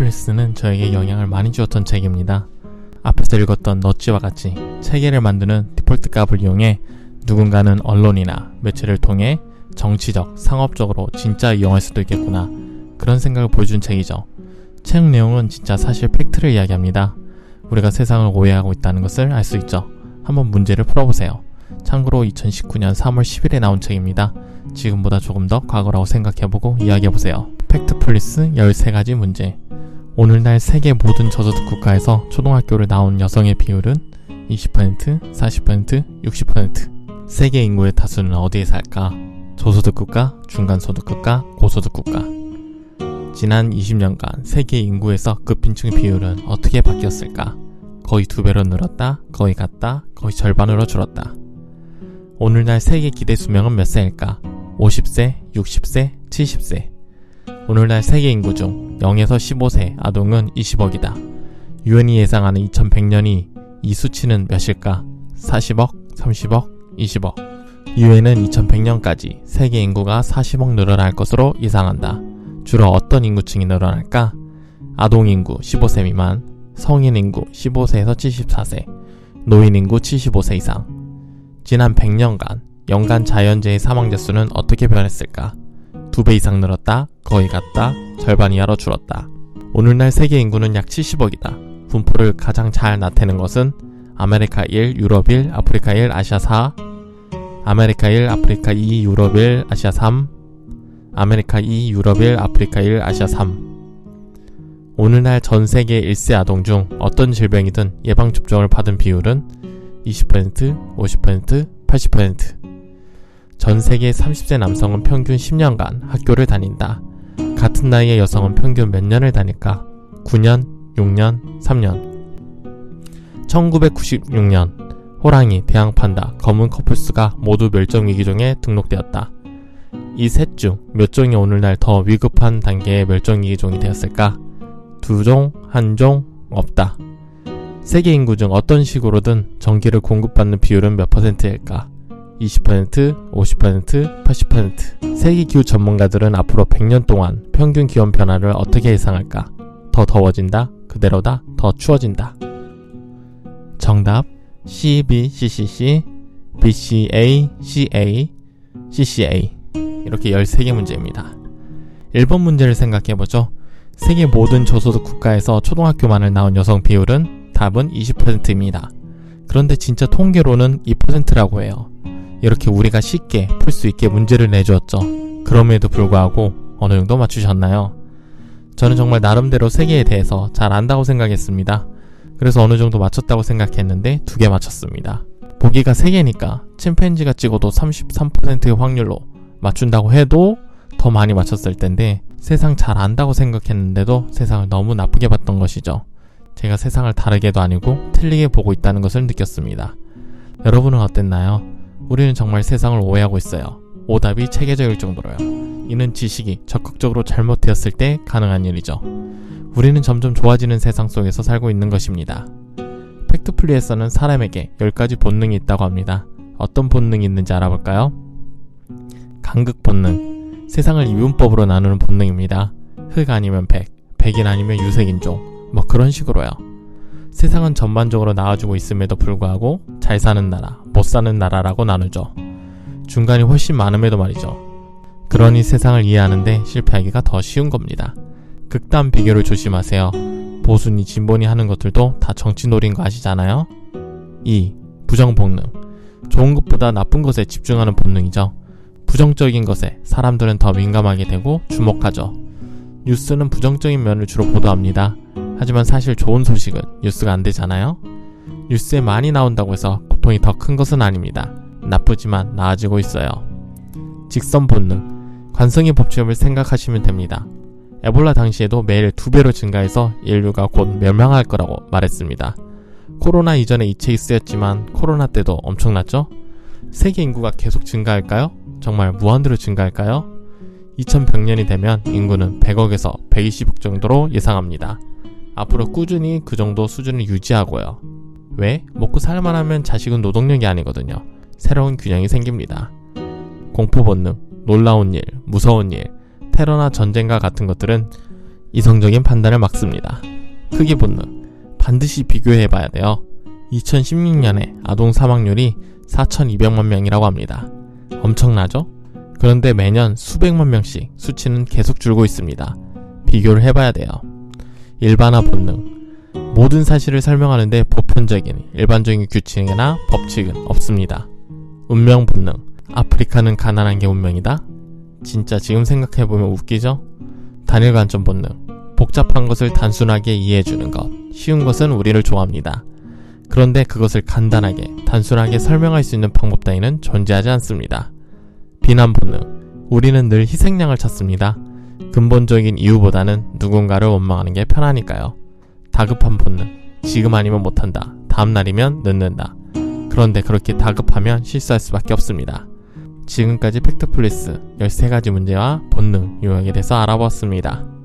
플리스는 저에게 영향을 많이 주었던 책입니다. 앞에서 읽었던 너찌와 같이 체계를 만드는 디폴트 값을 이용해 누군가는 언론이나 매체를 통해 정치적, 상업적으로 진짜 이용할 수도 있겠구나. 그런 생각을 보여준 책이죠. 책 내용은 진짜 사실 팩트를 이야기합니다. 우리가 세상을 오해하고 있다는 것을 알 수 있죠. 한번 문제를 풀어보세요. 참고로 2019년 3월 10일에 나온 책입니다. 지금보다 조금 더 과거라고 생각해보고 이야기해보세요. 팩트 플리스 13가지 문제. 오늘날 세계 모든 저소득 국가에서 초등학교를 나온 여성의 비율은 20%, 40%, 60%. 세계 인구의 다수는 어디에 살까? 저소득 국가, 중간소득 국가, 고소득 국가. 지난 20년간 세계 인구에서 급빈층 비율은 어떻게 바뀌었을까? 거의 두 배로 늘었다, 거의 같다, 거의 절반으로 줄었다. 오늘날 세계 기대 수명은 몇 세일까? 50세, 60세, 70세. 오늘날 세계 인구 중 0에서 15세 아동은 20억이다. 유엔이 예상하는 2100년이 이 수치는 몇일까? 40억, 30억, 20억. 유엔은 2100년까지 세계 인구가 40억 늘어날 것으로 예상한다. 주로 어떤 인구층이 늘어날까? 아동 인구 15세 미만, 성인 인구 15세에서 74세, 노인 인구 75세 이상. 지난 100년간 연간 자연재해 사망자 수는 어떻게 변했을까? 두 배 이상 늘었다, 거의 같다, 절반 이하로 줄었다. 오늘날 세계 인구는 약 70억이다. 분포를 가장 잘 나타내는 것은 아메리카 1, 유럽 1, 아프리카 1, 아시아 4, 아메리카 1, 아프리카 2, 유럽 1, 아시아 3, 아메리카 2, 유럽 1, 아프리카 1, 아시아 3. 오늘날 전 세계 1세 아동 중 어떤 질병이든 예방접종을 받은 비율은 20%, 50%, 80%. 전 세계 30세 남성은 평균 10년간 학교를 다닌다. 같은 나이의 여성은 평균 몇 년을 다닐까? 9년, 6년, 3년. 1996년 호랑이, 대항판다, 검은 커플스가 모두 멸종 위기종에 등록되었다. 이 셋 중 몇 종이 오늘날 더 위급한 단계의 멸종 위기종이 되었을까? 두 종, 한 종, 없다. 세계 인구 중 어떤 식으로든 전기를 공급받는 비율은 몇 퍼센트일까? 20%, 50%, 80%. 세계 기후 전문가들은 앞으로 100년 동안 평균 기온 변화를 어떻게 예상할까? 더 더워진다? 그대로다? 더 추워진다? 정답 CBCCC, BCA, CA, CCA. 이렇게 13개 문제입니다. 1번 문제를 생각해보죠. 세계 모든 저소득 국가에서 초등학교만을 나온 여성 비율은 답은 20%입니다. 그런데 진짜 통계로는 2%라고 해요. 이렇게 우리가 쉽게 풀 수 있게 문제를 내주었죠. 그럼에도 불구하고 어느 정도 맞추셨나요? 저는 정말 나름대로 세계에 대해서 잘 안다고 생각했습니다. 그래서 어느 정도 맞췄다고 생각했는데 두 개 맞췄습니다. 보기가 3개니까 침팬지가 찍어도 33%의 확률로 맞춘다고 해도 더 많이 맞췄을 텐데 세상 잘 안다고 생각했는데도 세상을 너무 나쁘게 봤던 것이죠. 제가 세상을 다르게도 아니고 틀리게 보고 있다는 것을 느꼈습니다. 여러분은 어땠나요? 우리는 정말 세상을 오해하고 있어요. 오답이 체계적일 정도로요. 이는 지식이 적극적으로 잘못되었을 때 가능한 일이죠. 우리는 점점 좋아지는 세상 속에서 살고 있는 것입니다. 팩트플리에서는 사람에게 10가지 본능이 있다고 합니다. 어떤 본능이 있는지 알아볼까요? 간극 본능. 세상을 이분법으로 나누는 본능입니다. 흑 아니면 백, 백인 아니면 유색인종, 뭐 그런 식으로요. 세상은 전반적으로 나아지고 있음에도 불구하고 잘 사는 나라, 못 사는 나라라고 나누죠. 중간이 훨씬 많음에도 말이죠. 그러니 세상을 이해하는데 실패하기가 더 쉬운 겁니다. 극단 비교를 조심하세요. 보수니 진보니 하는 것들도 다 정치 노린 거 아시잖아요? 2. 부정 본능. 좋은 것보다 나쁜 것에 집중하는 본능이죠. 부정적인 것에 사람들은 더 민감하게 되고 주목하죠. 뉴스는 부정적인 면을 주로 보도합니다. 하지만 사실 좋은 소식은 뉴스가 안 되잖아요? 뉴스에 많이 나온다고 해서 고통이 더 큰 것은 아닙니다. 나쁘지만 나아지고 있어요. 직선 본능, 관성의 법칙을 생각하시면 됩니다. 에볼라 당시에도 매일 두 배로 증가해서 인류가 곧 멸망할 거라고 말했습니다. 코로나 이전에 이체 있었지만 코로나 때도 엄청났죠? 세계 인구가 계속 증가할까요? 정말 무한대로 증가할까요? 2100년이 되면 인구는 100억에서 120억 정도로 예상합니다. 앞으로 꾸준히 그 정도 수준을 유지하고요. 왜? 먹고 살만 하면 자식은 노동력이 아니거든요. 새로운 균형이 생깁니다. 공포 본능, 놀라운 일, 무서운 일, 테러나 전쟁과 같은 것들은 이성적인 판단을 막습니다. 크기 본능. 반드시 비교해 봐야 돼요. 2016년에 아동 사망률이 4,200만 명이라고 합니다. 엄청나죠? 그런데 매년 수백만 명씩 수치는 계속 줄고 있습니다. 비교를 해봐야 돼요. 일반화 본능. 모든 사실을 설명하는데 보편적인 일반적인 규칙이나 법칙은 없습니다. 운명 본능. 아프리카는 가난한 게 운명이다? 진짜 지금 생각해보면 웃기죠? 단일 관점 본능. 복잡한 것을 단순하게 이해해주는 것. 쉬운 것은 우리를 좋아합니다. 그런데 그것을 간단하게, 단순하게 설명할 수 있는 방법 따위는 존재하지 않습니다. 비난 본능. 우리는 늘 희생양을 찾습니다. 근본적인 이유보다는 누군가를 원망하는 게 편하니까요. 다급한 본능. 지금 아니면 못한다. 다음 날이면 늦는다. 그런데 그렇게 다급하면 실수할 수밖에 없습니다. 지금까지 팩트플리스 13가지 문제와 본능 요약에 대해서 알아보았습니다.